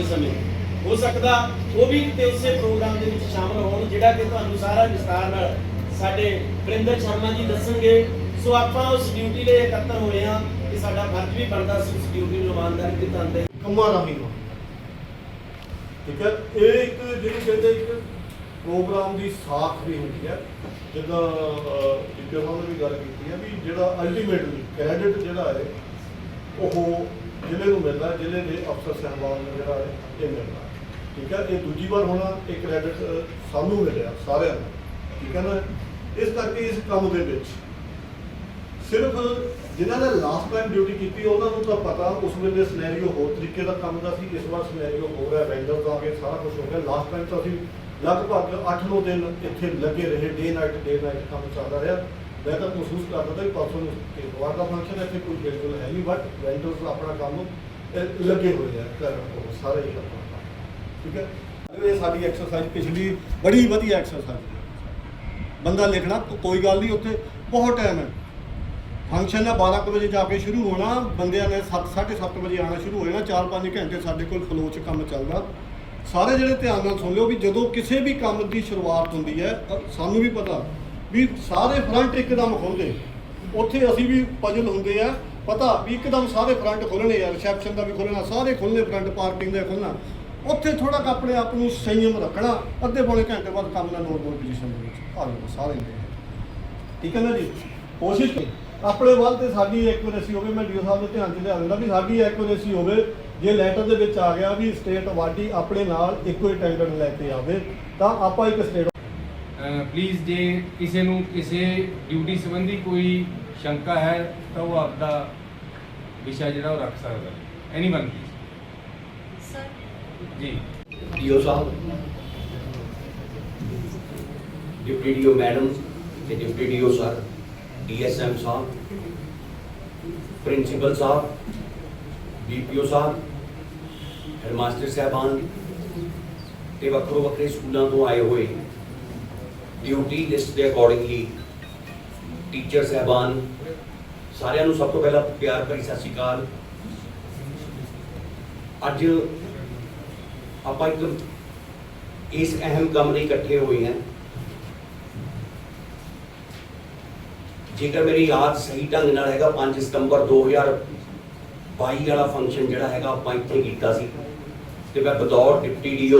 ਦੂਜੇ ਸਮੇਂ। ਹੋ ਸਕਦਾ ਉਹ ਵੀ ਕਿਤੇ ਉਸੇ ਪ੍ਰੋਗਰਾਮ ਦੇ ਵਿੱਚ ਸ਼ਾਮਲ ਹੋਣ, ਜਿਹੜਾ ਕਿ ਤੁਹਾਨੂੰ ਸਾਰਾ ਵਿਸਤਾਰ ਨਾਲ ਸਾਡੇ ਵਰਿੰਦਰ ਸ਼ਰਮਾ ਜੀ ਦੱਸਣਗੇ। ਸੋ ਆਪਾਂ ਉਸ ਡਿਊਟੀ ਲਈ ਇਕੱਤਰ ਹੋਏ ਹਾਂ ਕਿ ਸਾਡਾ ਫਰਜ਼ ਵੀ ਬਣਦਾ ਸੀ ਉਸ ਡਿਊਟੀ ਨੂੰ ਇਮਾਨਦਾਰੀ ਦੇ ਤੰਦੇ ਕੰਮਾਂ ਰਾਹੀਂ ਨੂੰ ਠੀਕ ਹੈ? ਇਹ ਇੱਕ ਜਿਹੜੀ ਕਹਿੰਦੇ ਇੱਕ ਪ੍ਰੋਗਰਾਮ ਦੀ ਸਾਖ ਵੀ ਹੁੰਦੀ ਹੈ। ਜਿੱਦਾਂ ਜਿੱਦਾਂ ਉਹਨਾਂ ਨੇ ਵੀ ਗੱਲ ਕੀਤੀ ਹੈ ਵੀ ਜਿਹੜਾ ਅਲਟੀਮੇਟਲੀ ਕ੍ਰੈਡਿਟ ਜਿਹੜਾ ਹੈ, ਉਹ ਜ਼ਿਲ੍ਹੇ ਨੂੰ ਮਿਲਦਾ ਜ਼ਿਲ੍ਹੇ ਦੇ ਅਫਸਰ ਸਹਿਬਾਨ ਨੂੰ ਜਿਹੜਾ ਹੈ ਇਹ ਮਿਲਦਾ ਠੀਕ ਹੈ ਇਹ ਦੂਜੀ ਵਾਰ ਹੋਣਾ ਇਹ ਕ੍ਰੈਡਿਟ ਸਾਨੂੰ ਮਿਲਿਆ, ਸਾਰਿਆਂ ਨੂੰ। ਠੀਕ ਹੈ ਨਾ? ਇਸ ਕਰਕੇ ਇਸ ਕੰਮ ਦੇ ਵਿੱਚ ਸਿਰਫ ਜਿਨ੍ਹਾਂ ਨੇ ਲਾਸਟ ਟਾਈਮ ਡਿਊਟੀ ਕੀਤੀ, ਉਹਨਾਂ ਨੂੰ ਤਾਂ ਪਤਾ, ਉਸ ਵੇਲੇ ਸਿਨੈਰੀਓ ਹੋਰ ਤਰੀਕੇ ਦਾ ਕੰਮ ਦਾ ਸੀ, ਇਸ ਵਾਰ ਸਿਨੈਰੀਓ ਹੋ ਰਿਹਾ ਵੈਂਡਰਸ ਆ ਕੇ ਸਾਰਾ ਕੁਝ ਹੋ ਗਿਆ। ਲਾਸਟ ਟਾਈਮ ਤਾਂ ਅਸੀਂ ਲਗਭਗ 8-9 ਦਿਨ ਇੱਥੇ ਲੱਗੇ ਰਹੇ ਡੇ ਨਾਈਟ ਡੇ ਨਾਈਟ ਕੰਮ ਚੱਲਦਾ ਰਿਹਾ। ਮੈਂ ਤਾਂ ਮਹਿਸੂਸ ਕਰਦਾ ਤਾਂ ਪਰਸੋਂ ਨੂੰ ਦਾ ਫੰਕਸ਼ਨ ਇੱਥੇ ਕੋਈ ਬਿਲਕੁਲ ਹੈ ਨਹੀਂ ਬਟ ਵੈਂਡਰਸ ਆਪਣਾ ਕੰਮ ਅਹ, ਲੱਗੇ ਹੋਏ ਆ ਕਰਨ ਉਹ ਸਾਰੇ ਹੀ ਆਪਣਾ ਕੰਮ। ਠੀਕ ਹੈ? ਇਹ ਸਾਡੀ ਐਕਸਰਸਾਈਜ਼ ਪਿਛਲੀ ਬੜੀ ਵਧੀਆ ਐਕਸਰਸਾਈਜ਼ ਬੰਦਾ ਲਿਖਣਾ ਕੋ- ਕੋਈ ਗੱਲ ਨਹੀਂ ਉੱਥੇ ਬਹੁਤ ਟਾਈਮ ਹੈ। ਫੰਕਸ਼ਨ ਹੈ 12 ਕੁ ਵਜੇ ਜਾ ਕੇ ਸ਼ੁਰੂ ਹੋਣਾ ਬੰਦਿਆਂ ਨੇ 7 7:30 ਵਜੇ ਆਣਾ ਸ਼ੁਰੂ ਹੋ ਜਾਣਾ 4-5 ਘੰਟੇ ਸਾਡੇ ਕੋਲ ਫਲੋ 'ਚ ਕੰਮ ਚੱਲਦਾ। ਸਾਰੇ ਜਿਹੜੇ ਧਿਆਨ ਨਾਲ ਸੁਣ ਲਿਓ ਵੀ ਜਦੋਂ ਕਿਸੇ ਵੀ ਕੰਮ ਦੀ ਸ਼ੁਰੂਆਤ ਹੁੰਦੀ ਹੈ ਅ, ਸਾਨੂੰ ਵੀ ਪਤਾ ਵੀ ਸਾਰੇ ਫਰੰਟ ਇੱਕਦਮ ਖੁੱਲਦੇ ਉੱਥੇ ਅਸੀਂ ਵੀ ਪਜਲ ਹੁੰਦੇ ਆ। ਪਤਾ ਵੀ ਇੱਕਦਮ ਸਾਰੇ ਫਰੰਟ ਖੁੱਲਣੇ ਆ ਰਿਸੈਪਸ਼ਨ ਦਾ ਵੀ ਖੁੱਲਣਾ ਸਾਰੇ ਖੁੱਲਣੇ ਫਰੰਟ ਪਾਰਕਿੰਗ ਦਾ ਖੁੱਲਣਾ ਉੱਥੇ ਥੋੜਾ ਆਪਣੇ ਆਪ ਨੂੰ ਸੰਯਮ ਰੱਖਣਾ, ਅੱਧੇ ਪੌਣੇ ਘੰਟੇ ਬਾਅਦ ਕੰਮ ਦਾ ਨੋਰਮਲ ਪੋਜੀਸ਼ਨ ਦੇ ਵਿੱਚ ਆ ਜਾਣਾ ਸਾਰੇ ਠੀਕ ਹੈ ਨਾ ਜੀ? ਕੋਸ਼ਿਸ਼ ਆਪਣੇ ਵੱਲ ਤੇ ਸਾਡੀ ਐਕੂਰੇਸੀ ਹੋਵੇ, ਮੈਂ ਡੀਓ ਸਾਹਿਬ ਦੇ ਧਿਆਨ 'ਚ ਲਿਆ ਦਿੰਦਾ ਵੀ ਸਾਡੀ ਐਕੂਰੇਸੀ ਹੋਵੇ, ਜੇ ਲੈਟਰ ਦੇ ਵਿੱਚ ਆ ਗਿਆ ਵੀ ਸਟੇਟ ਵਾਡੀ ਆਪਣੇ ਨਾਲ ਇੱਕੋ ਹੀ ਟੈਂਡਰ ਲੈ ਕੇ ਆਵੇ, ਤਾਂ ਆਪਾਂ ਇੱਕ ਸਟੇਟ ਪਲੀਜ਼ ਜੇ ਕਿਸੇ ਨੂੰ ਕਿਸੇ ਡਿਊਟੀ ਸੰਬੰਧੀ ਕੋਈ ਸ਼ੰਕਾ ਹੈ ਤਾਂ ਉਹ ਆਪਦਾ ਵਿਸ਼ਾ ਜਿਹੜਾ ਉਹ ਰੱਖ ਸਕਦਾ anyone please sir ji. DEO Sahib. Deputy deo madam ਤੇ ਡਿਪਟੀ ਡੀਓ ਸਰ ਡੀਐਸਐਮ ਸਾਹਿਬ ਪ੍ਰਿੰਸੀਪਲ ਸਾਹਿਬ ਬੀਪੀਓ ਸਾਹਿਬ ਹੈਡਮਾਸਟਰ ਸਾਹਿਬਾਨ ਤੇ ਵੱਖਰੋ ਵੱਖਰੇ ਸਕੂਲਾਂ ਤੋਂ ਆਏ ਹੋਏ ਡਿਊਟੀ ਲਿਸਟ ਦੇ ਅਕੋਰਡਿੰਗਲੀ ਟੀਚਰ ਸਾਹਿਬਾਨ, ਸਾਰਿਆਂ ਨੂੰ ਸਭ ਤੋਂ ਪਹਿਲਾਂ ਪਿਆਰ ਭਰੀ ਸਤਿ ਸ਼੍ਰੀ ਅਕਾਲ। ਅੱਜ ਆਪਾਂ ਇੱਕ ਇਸ ਅਹਿਮ ਕੰਮ ਲਈ ਇਕੱਠੇ ਹੋਏ ਹਾਂ। ਜੇਕਰ ਮੇਰੀ ਯਾਦ ਸਹੀ ਢੰਗ ਨਾਲ ਹੈਗਾ 5 ਸਤੰਬਰ 2022 ਵਾਲਾ ਫੰਕਸ਼ਨ ਜਿਹੜਾ ਹੈਗਾ, ਆਪਾਂ ਇੱਥੇ ਕੀਤਾ ਸੀ। ਤੇ ਮੈਂ ਬਤੌਰ ਡਿਪਟੀ ਡੀਓ